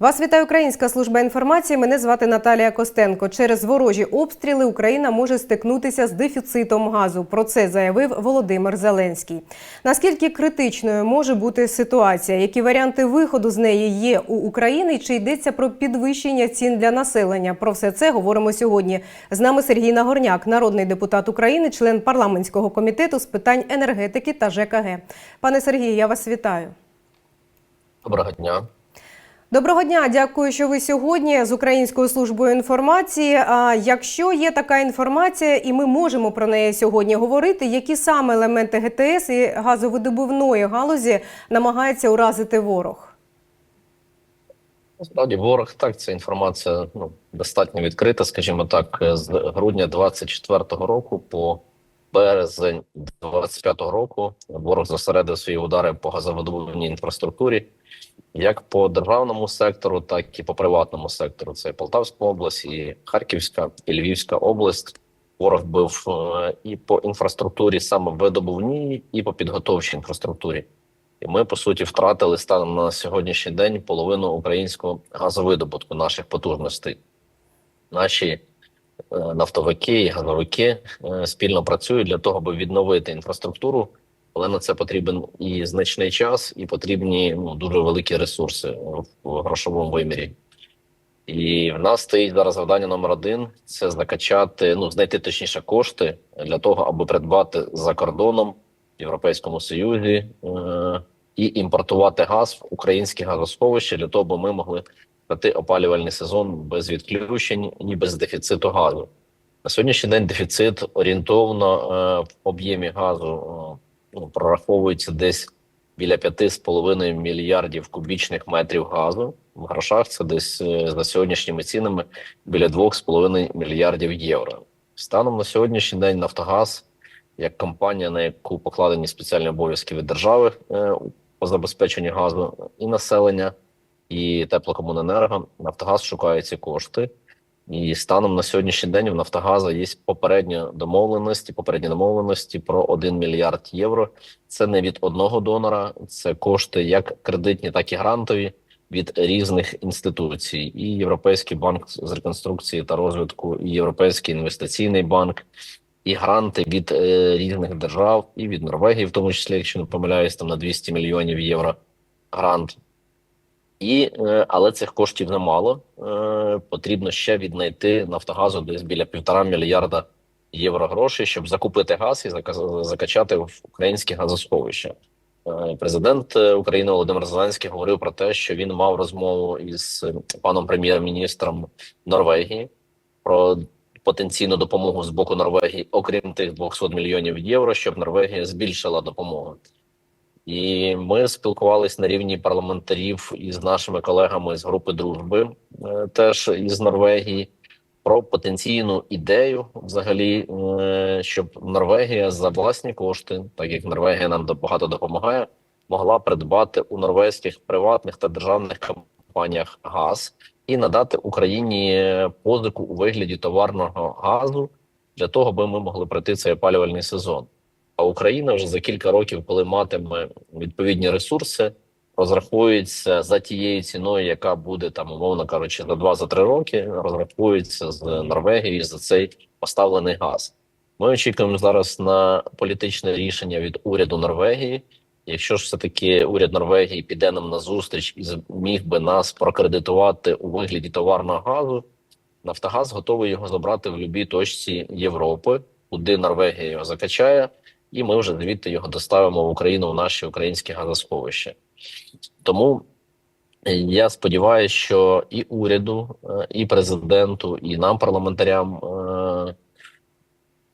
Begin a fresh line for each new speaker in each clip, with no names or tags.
Вас вітає Українська служба інформації. Мене звати Наталія Костенко. Через ворожі обстріли Україна може стикнутися з дефіцитом газу. Про це заявив Володимир Зеленський. Наскільки критичною може бути ситуація? Які варіанти виходу з неї є у України? Чи йдеться про підвищення цін для населення? Про все це говоримо сьогодні. З нами Сергій Нагорняк, народний депутат України, член парламентського комітету з питань енергетики та ЖКГ. Пане Сергію, я вас вітаю.
Доброго дня.
Доброго дня, дякую, що ви сьогодні з Українською службою інформації. А якщо є така інформація, і ми можемо про неї сьогодні говорити, які саме елементи ГТС і газовидобувної галузі намагається уразити ворог?
Насправді ворог так ця інформація ну достатньо відкрита, скажімо так, з грудня 24-го року по березень 25-го року ворог зосередив свої удари по газовидобувній інфраструктурі, як по державному сектору, так і по приватному сектору. Це Полтавська область, і Харківська і Львівська область. Ворог бив е, і по інфраструктурі саме видобувній, і по підготовчій інфраструктурі. І ми по суті втратили станом на сьогоднішній день половину українського газовидобутку наших потужностей. Наші нафтовики і газовики е, спільно працюють для того, аби відновити інфраструктуру, але на це потрібен і значний час, і потрібні ну, дуже великі ресурси в грошовому вимірі. І в нас стоїть зараз завдання номер один: це закачати, ну знайти точніше кошти для того, аби придбати за кордоном в Європейському Союзі е і імпортувати газ в українські газосховища для того, аби ми могли пройти опалювальний сезон без відключень і без дефіциту газу. На сьогоднішній день дефіцит орієнтовно е в об'ємі газу е ну, прораховується десь біля 5,5 мільярдів кубічних метрів газу. В грошах це десь е, за сьогоднішніми цінами біля 2,5 мільярдів євро. Станом на сьогоднішній день Нафтогаз, як компанія, на яку покладені спеціальні обов'язки від держави е, по забезпеченню газу і населення, і теплокомуненерго, Нафтогаз шукає ці кошти. І станом на сьогоднішній день в Нафтогаза є попередні домовленості, попередні домовленості про 1 мільярд євро. Це не від одного донора, це кошти як кредитні, так і грантові від різних інституцій, і Європейський банк з реконструкції та розвитку, і Європейський інвестиційний банк, і гранти від е, різних держав, і від Норвегії, в тому числі, якщо не помиляюсь, там на 200 мільйонів євро грант. І, е, але цих коштів немало. Е, потрібно ще віднайти Нафтогазу десь біля півтора мільярда євро грошей, щоб закупити газ і зака- закачати в українські газосховища. Е, Президент е, України Володимир Зеленський говорив про те, що він мав розмову із паном прем'єр-міністром Норвегії про потенційну допомогу з боку Норвегії, окрім тих 200 мільйонів євро, щоб Норвегія збільшила допомогу. І ми спілкувалися на рівні парламентарів із нашими колегами з групи дружби, е, теж із Норвегії, про потенційну ідею, взагалі, е, щоб Норвегія за власні кошти, так як Норвегія нам багато допомагає, могла придбати у норвезьких приватних та державних компаніях газ і надати Україні позику у вигляді товарного газу для того, аби ми могли пройти цей опалювальний сезон. А Україна вже за кілька років, коли матиме відповідні ресурси, розрахується за тією ціною, яка буде там, умовно кажучи, за 2-3 роки, розрахується з Норвегією за цей поставлений газ. Ми очікуємо зараз на політичне рішення від уряду Норвегії. Якщо ж все таки уряд Норвегії піде нам на зустріч і зміг би нас прокредитувати у вигляді товарного газу, Нафтогаз готовий його забрати в будь-якій точці Європи, куди Норвегія його закачає, і ми вже звідти його доставимо в Україну в наші українські газосховища. Тому е, я сподіваюся, що і уряду, е, і президенту, і нам, парламентарям, е,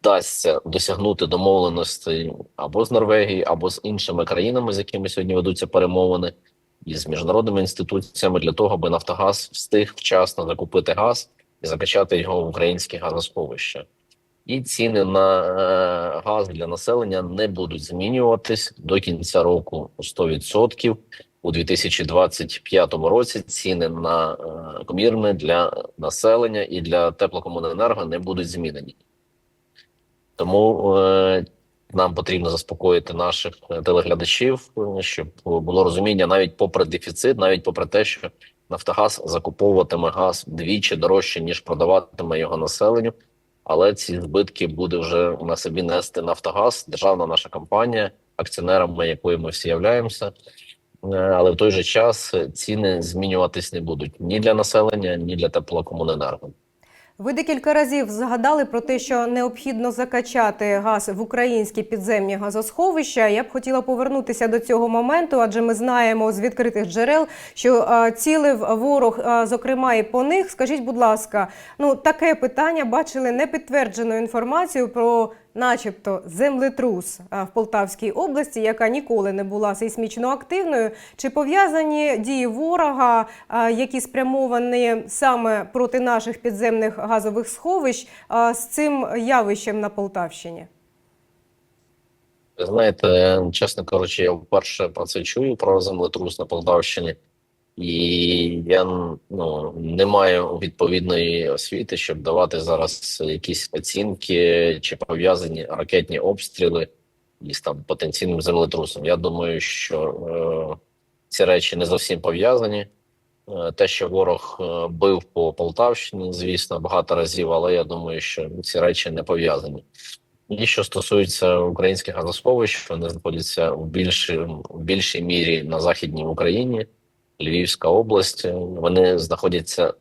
вдасться досягнути домовленостей або з Норвегією, або з іншими країнами, з якими сьогодні ведуться перемовини, і з міжнародними інституціями для того, аби Нафтогаз встиг вчасно закупити газ і закачати його в українські газосховища. І ціни на е, газ для населення не будуть змінюватись до кінця року у 100%. У 2025 році ціни на е, комірне для населення і для теплокомуненерго не будуть змінені. Тому е, нам потрібно заспокоїти наших телеглядачів, щоб було розуміння навіть попри дефіцит, навіть попри те, що Нафтогаз закуповуватиме газ вдвічі дорожче, ніж продаватиме його населенню. Але ці збитки буде вже на собі нести Нафтогаз, державна наша компанія, акціонерами якої ми всі являємося. Е, Але в той же час ціни змінюватись не будуть ні для населення, ні для теплокомуненерго.
Ви декілька разів згадали про те, що необхідно закачати газ в українські підземні газосховища. Я б хотіла повернутися до цього моменту, адже ми знаємо з відкритих джерел, що а, цілив ворог, а, зокрема, і по них. Скажіть, будь ласка, ну таке питання бачили непідтверджену інформацію про, начебто, землетрус в Полтавській області, яка ніколи не була сейсмічно активною. Чи пов'язані дії ворога, які спрямовані саме проти наших підземних газових сховищ, з цим явищем на Полтавщині?
Знаєте, чесно кажучи, я вперше про це чую про землетрус на Полтавщині, і я ну, не маю відповідної освіти, щоб давати зараз якісь оцінки чи пов'язані ракетні обстріли із там потенційним землетрусом. Я думаю, що е, ці речі не зовсім пов'язані. Е, Те, що ворог е, бив по Полтавщині, звісно, багато разів, але я думаю, що ці речі не пов'язані. І що стосується українських газосховищ, вони знаходяться в більшій, в більшій мірі на західній Україні, Львівська область. Вони знаходяться е,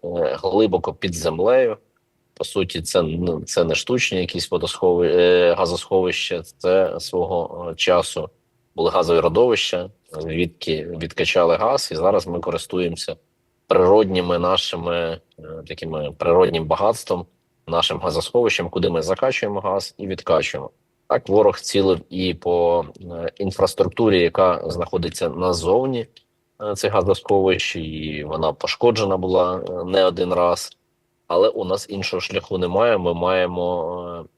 глибоко під землею. По суті, це ну, це не штучні якісь водосхови, е, газосховища, це свого е, часу були газові родовища, звідки відкачали газ, і зараз ми користуємося природніми нашими такими природнім багатством нашим газосховищем, куди ми закачуємо газ і відкачуємо. Так, ворог цілив і по інфраструктурі, яка знаходиться назовні цих газосховищ, і вона пошкоджена була е, не один раз. Але у нас іншого шляху немає. Ми маємо е,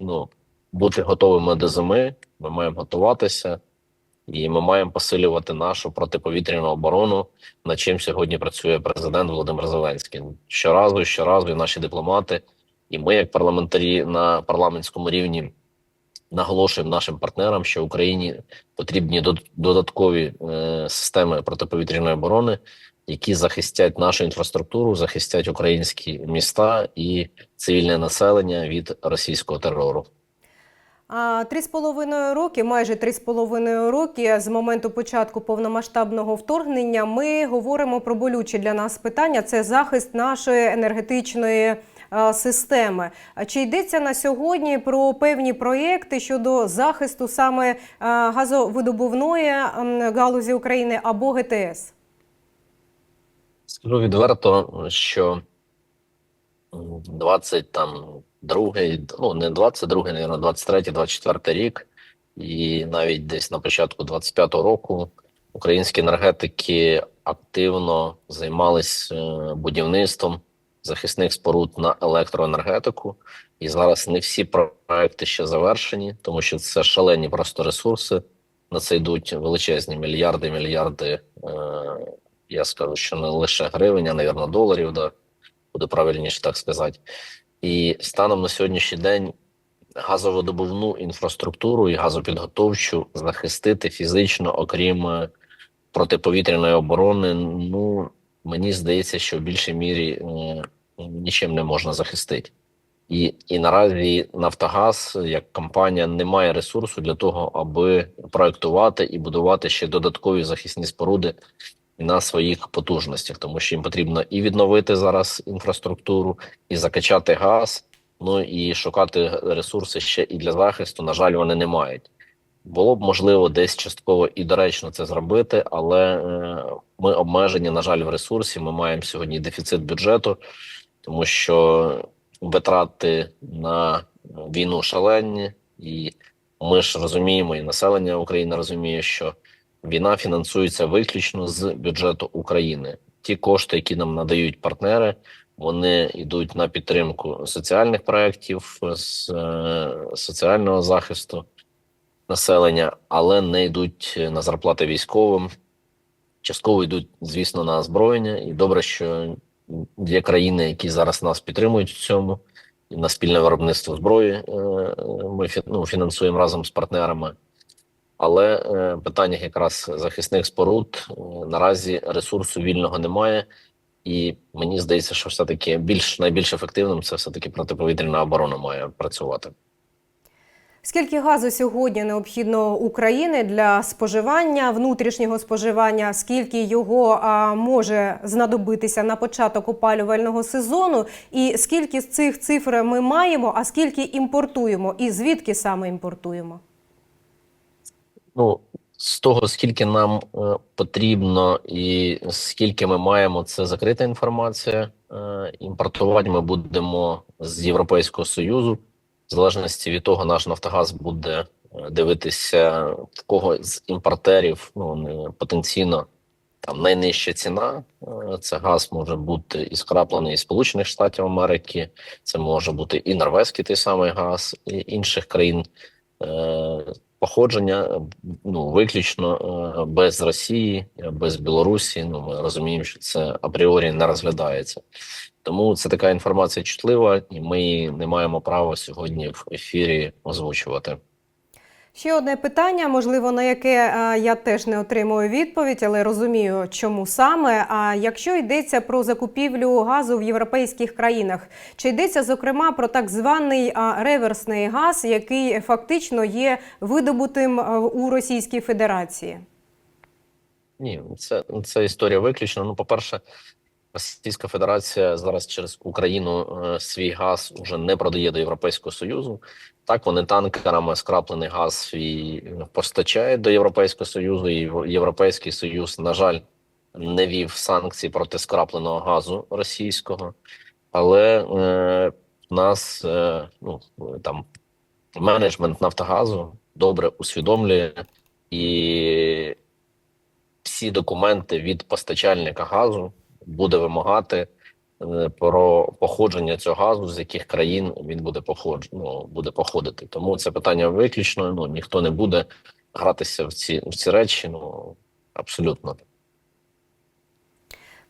ну, бути готовими до зими, ми маємо готуватися, і ми маємо посилювати нашу протиповітряну оборону, над чим сьогодні працює президент Володимир Зеленський. Щоразу, щоразу, і наші дипломати. І ми, як парламентарі на парламентському рівні, наголошуємо нашим партнерам, що Україні потрібні додаткові е, системи протиповітряної оборони, які захистять нашу інфраструктуру, захистять українські міста і цивільне населення від російського терору.
Три з половиною роки, майже три з половиною роки з моменту початку повномасштабного вторгнення, ми говоримо про болючі для нас питання. Це захист нашої енергетичної системи. А Чи йдеться на сьогодні про певні проєкти щодо захисту саме е, газовидобувної галузі України або ГТС?
Скажу відверто, що м, 20 там другий, ну не 22-й, навіть 23-й, 24-й рік, і навіть десь на початку 25-го року українські енергетики активно займались е, будівництвом захисних споруд на електроенергетику. І зараз не всі проекти ще завершені, тому що це шалені просто ресурси. На це йдуть величезні мільярди, мільярди. Е, я скажу, що не лише гривень, а, навірно, доларів, да, буде правильніше так сказати. І станом на сьогоднішній день газовидобувну інфраструктуру і газопідготовчу захистити фізично, окрім протиповітряної оборони, ну мені здається, що в більшій мірі е, нічим не можна захистити. І, і наразі Нафтогаз як компанія не має ресурсу для того, аби проектувати і будувати ще додаткові захисні споруди на своїх потужностях, тому що їм потрібно і відновити зараз інфраструктуру, і закачати газ, ну і шукати ресурси ще і для захисту. На жаль, вони не мають. Було б можливо десь частково і доречно це зробити, але е, ми обмежені, на жаль, в ресурсі. Ми маємо сьогодні дефіцит бюджету, тому що витрати на війну шалені, і ми ж розуміємо, і населення України розуміє, що війна фінансується виключно з бюджету України. Ті кошти, які нам надають партнери, вони йдуть на підтримку соціальних проєктів з е, соціального захисту населення, але не йдуть на зарплати військовим. Частково йдуть, звісно, на озброєння, і добре, що є країни, які зараз нас підтримують в цьому, і на спільне виробництво зброї е, ми фі- ну, фінансуємо разом з партнерами. Але е, питання якраз захисних споруд е, наразі ресурсу вільного немає, І мені здається, що все-таки більш найбільш ефективним це все-таки протиповітряна оборона має працювати.
Скільки газу сьогодні необхідно України для споживання, внутрішнього споживання? Скільки його а, може знадобитися на початок опалювального сезону? І скільки з цих цифр ми маємо, а скільки імпортуємо? І звідки саме імпортуємо?
Ну, з того, скільки нам е, потрібно і скільки ми маємо, це закрита інформація. Е, імпортувати ми будемо з Європейського Союзу. В залежності від того, наш Нафтогаз буде е, дивитися, кого з імпортерів ну, потенційно там найнижча ціна. Е, Це газ може бути і скраплений із Сполучених Штатів Америки, це може бути і норвезький той самий газ, і інших країн. Походження е, ну виключно е, без Росії, без Білорусі. Ну ми розуміємо, що це апріорі не розглядається. Тому це така інформація чутлива, і ми не маємо права сьогодні в ефірі озвучувати.
Ще одне питання, можливо, на яке а, я теж не отримую відповідь, але розумію, чому саме. А якщо йдеться про закупівлю газу в європейських країнах, чи йдеться зокрема про так званий реверсний газ, який фактично є видобутим а, у Російській Федерації?
Ні, це, це історія виключно. Ну, по-перше, Російська Федерація зараз через Україну е, свій газ уже не продає до Європейського Союзу. Так, вони танкерами скраплений газ свій е, постачають до Європейського Союзу, і Європейський Союз, на жаль, не вів санкцій проти скрапленого газу російського. Але е, нас е, ну, там менеджмент Нафтогазу добре усвідомлює і всі документи від постачальника газу буде вимагати е, про походження цього газу, з яких країн він буде поход... ну, буде походити. Тому це питання виключно. Ну ніхто не буде гратися в ці в ці речі. Ну абсолютно.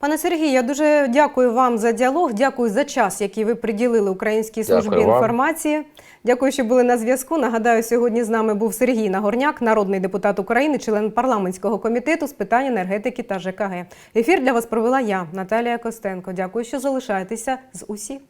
Пане Сергію, я дуже дякую вам за діалог. Дякую за час, який ви приділили Українській службі
Дякую вам.
інформації. Дякую, що були на зв'язку. Нагадаю, сьогодні з нами був Сергій Нагорняк, народний депутат України, член парламентського комітету з питань енергетики та ЖКГ. Ефір для вас провела я, Наталія Костенко. Дякую, що залишаєтеся з усі.